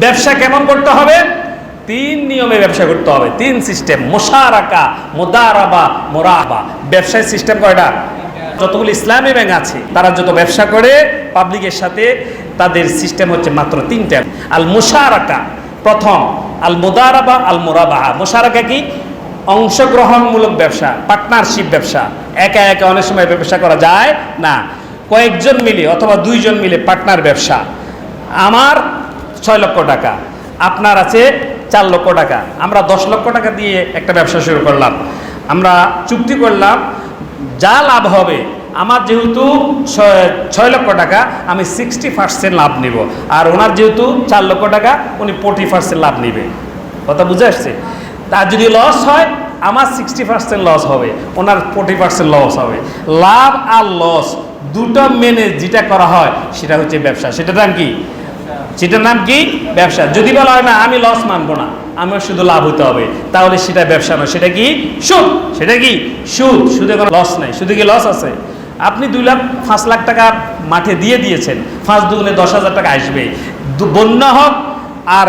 ব্যবসা কেমন করতে হবে? তিন নিয়মে ব্যবসা করতে হবে। তিন সিস্টেম মোশারাকা, মোদারাবা, মোরাবা। ব্যবসায় সিস্টেম কয়টা? যতগুলো ইসলামী ব্যাংক আছে, তারা যত ব্যবসা করে পাবলিকের সাথে তাদের সিস্টেম হচ্ছে মাত্র তিনটা। আল মোশারাকা, প্রথম। আল মোদারাবা, আল মোরাবাহা মোশারাকা কি? অংশগ্রহণমূলক ব্যবসা পার্টনারশিপ ব্যবসা। একা একা অনেক সময় ব্যবসা করা যায় না। কয়েকজন মিলে অথবা দুইজন মিলে পার্টনার ব্যবসা। আমার ছয় লক্ষ টাকা। আপনার আছে চার লক্ষ টাকা। আমরা দশ লক্ষ টাকা দিয়ে একটা ব্যবসা শুরু করলাম। আমরা চুক্তি করলাম, যা লাভ হবে, আমার যেহেতু ছয়- লক্ষ টাকা, আমি সিক্সটি পার্সেন্ট লাভ নিব। আর ওনার যেহেতু চার লক্ষ টাকা, উনি ফোর্টি পার্সেন্ট লাভ নিবে। কথা বুঝে আসছে? তার যদি লস হয়, আমার সিক্সটি পার্সেন্ট লস হবে, ওনার ফোর্টি পার্সেন্ট লস হবে। লাভ আর লস দুটো মেনে যেটা করা হয়, সেটা হচ্ছে ব্যবসা। সেটা নাম কি? সেটার নাম কি? ব্যবসা। যদি বলা হয়, না, আমি লস মানবো না, আমার শুধু লাভ হতে হবে তাহলে সেটা ব্যবসা নয়। সেটা কি? সুদ। সেটা কি? সুদ। সুদে কোনো লস নাই। শুধু কি লস আছে? আপনি দুই লাখ, পাঁচ লাখ টাকা মাঠে দিয়ে দিয়েছেন, পাঁচ দুগুণে দশ হাজার টাকা আসবে। বন্যা হোক আর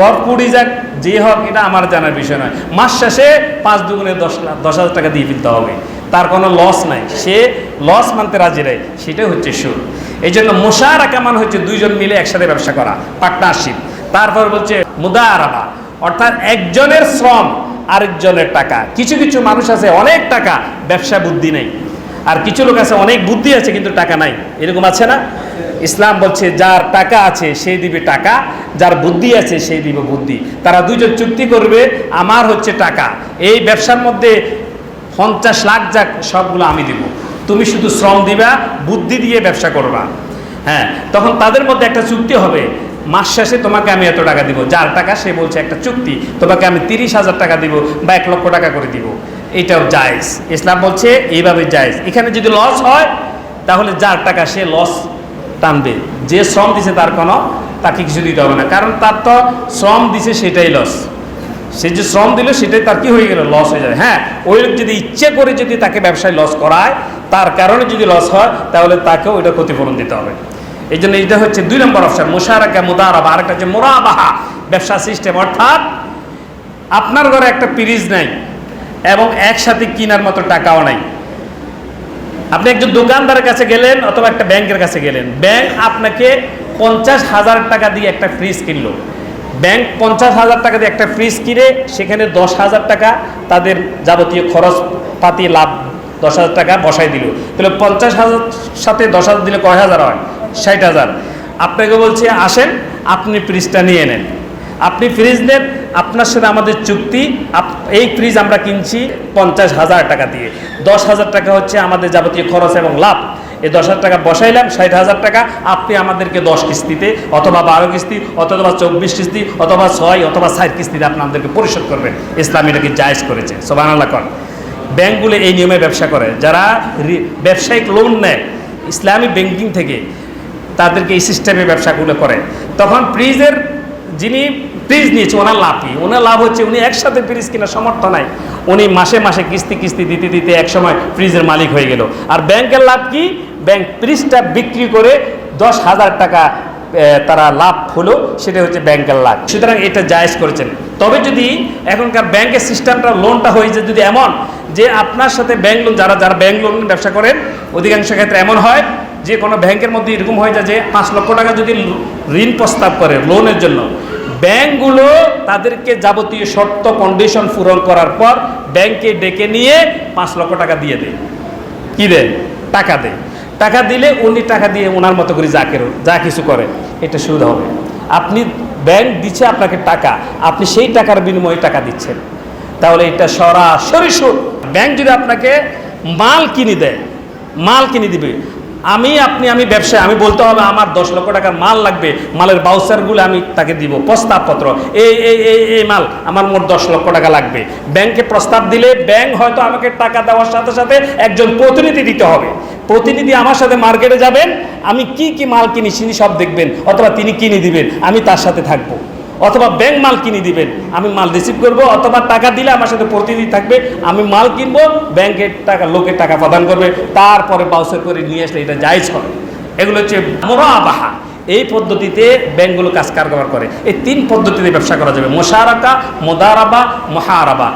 গড় পুড়ি যাক, যে হোক, এটা আমার জানার বিষয় নয়। মাস শেষে পাঁচ দুগুণে দশ লাখ, দশ হাজার টাকা দিয়ে ফেলতে হবে। তার কোনো লস নাই। সে লস মানতে রাজি নেই। সেটাই হচ্ছে সুদ। এই জন্য মোশারা কেমন হচ্ছে দুইজন মিলে একসাথে ব্যবসা করা পার্টনারশিপ তারপর বলছে মুদারাবা, অর্থাৎ একজনের শ্রম, আরেকজনের টাকা। কিছু কিছু মানুষ আছে, অনেক টাকা, ব্যবসা বুদ্ধি নেই। আর কিছু লোক আছে, অনেক বুদ্ধি আছে, কিন্তু টাকা নাই। এরকম আছে না? ইসলাম বলছে, যার টাকা আছে সেই দিবে টাকা, যার বুদ্ধি আছে সেই দিবে বুদ্ধি। তারা দুইজন চুক্তি করবে, আমার হচ্ছে টাকা। এই ব্যবসার মধ্যে পঞ্চাশ লাখ যাক, সবগুলো আমি দিব। তুমি শুধু শ্রম দিবা, বুদ্ধি দিয়ে ব্যবসা করবা। হ্যাঁ তখন তাদের মধ্যে একটা চুক্তি হবে। মাস শেষে তোমাকে আমি এত টাকা দিব। যার টাকা সে বলছে একটা চুক্তি, তোমাকে আমি তিরিশ হাজার টাকা দিব বা এক লক্ষ টাকা করে দিব। এটাও জায়েজ। ইসলাম বলছে এইভাবে জায়েজ। এখানে যদি লস হয়, তাহলে যার টাকা সে লস টানবে। যে শ্রম দিছে তার কোনো, তাকে কিছু দিতে হবে না। কারণ তার তো শ্রম দিছে সেটাই লস। সে যে শ্রম দিল সেটাই তার কি হয়ে গেল? লস হয়ে যাবে হ্যাঁ ওই যদি ইচ্ছে করে যদি তাকে ব্যবসায় লস করায় তার কারণে যদি লস হয়, তাহলে তাকেও এটা ক্ষতিপূরণ দিতে হবে। এই জন্য এটা হচ্ছে দুই নম্বর অপশন মোশারাকা, মুদারাবা। আরেকটা হচ্ছে মোরাবাহা, ব্যবসা সিস্টেম অর্থাৎ আপনার ঘরে একটা পিরিজ নাই এবং একসাথে কেনার মতো টাকাও নাই। আপনি একজন দোকানদারের কাছে গেলেন অথবা একটা ব্যাংকের কাছে গেলেন, ব্যাংক আপনাকে পঞ্চাশ হাজার টাকা দিয়ে একটা ফ্রিজ কিনলো। ব্যাংক পঞ্চাশ হাজার টাকা দিয়ে একটা ফ্রিজ কিনে সেখানে দশ হাজার টাকা তাদের যাবতীয় খরচ পাতি লাভ দশ হাজার টাকা বসাই দিল। তাহলে পঞ্চাশ হাজার সাথে দশ হাজার দিলে কয় হাজার হয়? ষাট হাজার। আপনাকে বলছে, আসেন, আপনি ফ্রিজটা নিয়ে নেন। আপনি ফ্রিজ নেন, আপনার সাথে আমাদের চুক্তি এই ফ্রিজ আমরা কিনছি পঞ্চাশ হাজার টাকা দিয়ে। দশ হাজার টাকা হচ্ছে আমাদের যাবতীয় খরচ এবং লাভ। এই দশ হাজার টাকা বসাইলাম, ষাট হাজার টাকা আপনি আমাদেরকে দশ কিস্তিতে অথবা বারো কিস্তি, অথবা চব্বিশ কিস্তি, অথবা ছয়, অথবা ষাট কিস্তিতে আপনি আমাদেরকে পরিশোধ করবেন। ইসলাম এটাকে জায়েজ করেছে? সোবান আল্লাহ ব্যাংকগুলো এই নিয়মে ব্যবসা করে। যারা ব্যবসায়িক লোন নেয়, ইসলামী ব্যাংকিং থেকে, তাদেরকে এই সিস্টেমে ব্যবসাগুলো করে। তখন ফ্রিজের যিনি ফ্রিজ নিয়েছে, ওনার লাভ কি? ওনার লাভ হচ্ছে উনি একসাথে ফ্রিজ কেনার সমর্থ নাই। উনি মাসে মাসে কিস্তি কিস্তি দিতে দিতে একসময় ফ্রিজের মালিক হয়ে গেল। আর ব্যাংকের লাভ কি? ব্যাংক ফ্রিজটা বিক্রি করে দশ হাজার টাকা তারা লাভ হলো সেটা হচ্ছে ব্যাংকের লাভ। সুতরাং এটা জায়েজ করেছেন। তবে যদি এখনকার ব্যাংকের সিস্টেমটা লোনটা হয়েছে যদি এমন যে আপনার সাথে ব্যাংক লোন যারা যারা ব্যাংক লোন ব্যবসা করেন, অধিকাংশ ক্ষেত্রে এমন হয় যে কোনো ব্যাংকের মধ্যে এরকম হয়ে যায় যে পাঁচ লক্ষ টাকা যদি ঋণ প্রস্তাব করে লোনের জন্য, ব্যাংকগুলো তাদেরকে যাবতীয় শর্ত কন্ডিশন পূরণ করার পর ব্যাংকে ডেকে নিয়ে পাঁচ লক্ষ টাকা দিয়ে দেয়। কি দেয়? টাকা দেয়। টাকা দিলে উনি টাকা দিয়ে ওনার মতো করে যা কেরো যা কিছু করে, এটা সুবিধা হবে। আপনি ব্যাংক দিচ্ছে আপনাকে টাকা, আপনি সেই টাকার বিনিময়ে টাকা দিচ্ছেন। তাহলে এটা সরাসরি সুদ ব্যাংক যদি আপনাকে মাল কিনে দেয়, মাল কিনে দিবে, আমি, আপনি, আমি ব্যবসায়, আমি বলতে হবে আমার দশ লক্ষ টাকার মাল লাগবে, মালের বাউচারগুলো আমি তাকে দিব, প্রস্তাবপত্র। এই এই এই এই মাল, আমার মোট দশ লক্ষ টাকা লাগবে। ব্যাংকে প্রস্তাব দিলে ব্যাংক হয়তো আমাকে টাকা দেওয়ার সাথে সাথে একজন প্রতিনিধি দিতে হবে। প্রতিনিধি আমার সাথে মার্কেটে যাবেন, আমি কি কি মাল কিনি তিনি সব দেখবেন, অথবা তিনি কিনে দিবেন, আমি তার সাথে থাকব। অথবা ব্যাংক মাল কিনে দিবেন। আমি মাল রিসিভ করব, অথবা টাকা দিলে আমার সাথে প্রতিনিধি থাকবে, আমি মাল কিনবো ব্যাংকের টাকা, লোকের টাকা প্রদান করবে, তারপরে বাউসার করে নিয়ে আসলে এটা জায়জ হবে। এগুলো হচ্ছে মোরাবাহা। এই পদ্ধতিতে ব্যাংকগুলো কাজ কারবার করে। এই তিন পদ্ধতিতে ব্যবসা করা যাবে। মোশারাকা, মোদারাবা, মহারাবা।